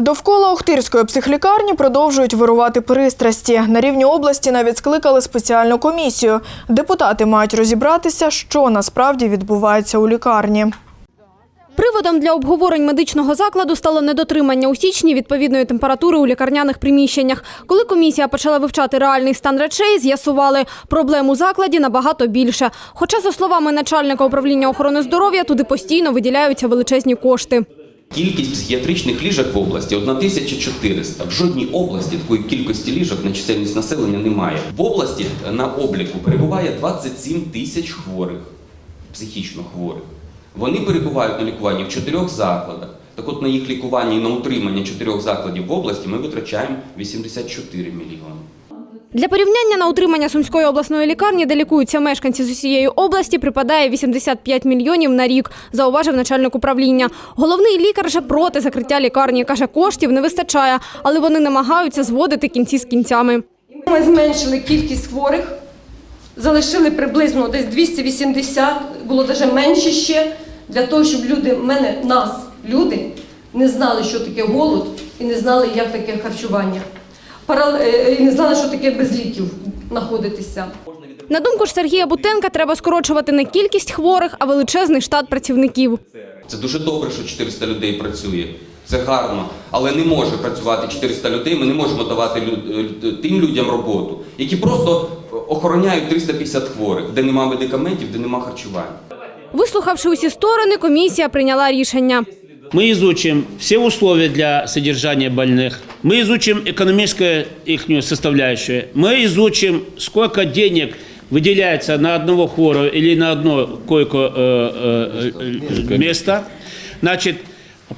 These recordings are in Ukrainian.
Довкола Охтирської психлікарні продовжують вирувати пристрасті. На рівні області навіть скликали спеціальну комісію. Депутати мають розібратися, що насправді відбувається у лікарні. Приводом для обговорень медичного закладу стало недотримання у січні відповідної температури у лікарняних приміщеннях. Коли комісія почала вивчати реальний стан речей, з'ясували, проблем у закладі набагато більше. Хоча, за словами начальника управління охорони здоров'я, туди постійно виділяються величезні кошти. Кількість психіатричних ліжок в області 1400. В жодній області такої кількості ліжок на чисельність населення немає. В області на обліку перебуває 27 тисяч хворих, психічно хворих. Вони перебувають на лікуванні в чотирьох закладах. Так от на їх лікування і на утримання чотирьох закладів в області ми витрачаємо 84 мільйони. Для порівняння на утримання Сумської обласної лікарні, де лікуються мешканці з усієї області, припадає 85 мільйонів на рік, зауважив начальник управління. Головний лікар же проти закриття лікарні. Каже, коштів не вистачає, але вони намагаються зводити кінці з кінцями. Ми зменшили кількість хворих, залишили приблизно десь 280, було навіть менше ще, для того, щоб люди, мене, нас, люди, не знали, що таке голод і не знали, як таке харчування. Парал- е, І не знали, що таке без ліків знаходитися. На думку ж Сергія Бутенка, треба скорочувати не кількість хворих, а величезний штат працівників. Це дуже добре, що 400 людей працює. Це гарно, але не може працювати 400 людей. Ми не можемо давати е, тим людям роботу, які просто охороняють 350 хворих, де немає медикаментів, де немає харчування. Вислухавши усі сторони, комісія прийняла рішення. Мы изучим все условия для содержания больных. Мы изучим экономическую их составляющую. Мы изучим, сколько денег выделяется на одного хворого или на одно койко э, э, э, место. Значит,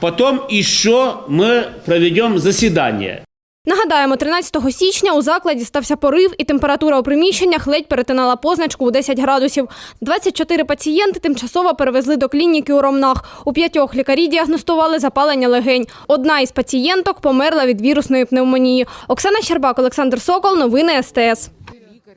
потом еще мы проведем заседание. Нагадаємо, 13 січня у закладі стався порив, і температура у приміщеннях ледь перетинала позначку у 10 градусів. 24 пацієнти тимчасово перевезли до клініки у Ромнах. У п'ятьох лікарі діагностували запалення легень. Одна із пацієнток померла від вірусної пневмонії. Оксана Щербак, Олександр Сокол. Новини СТС.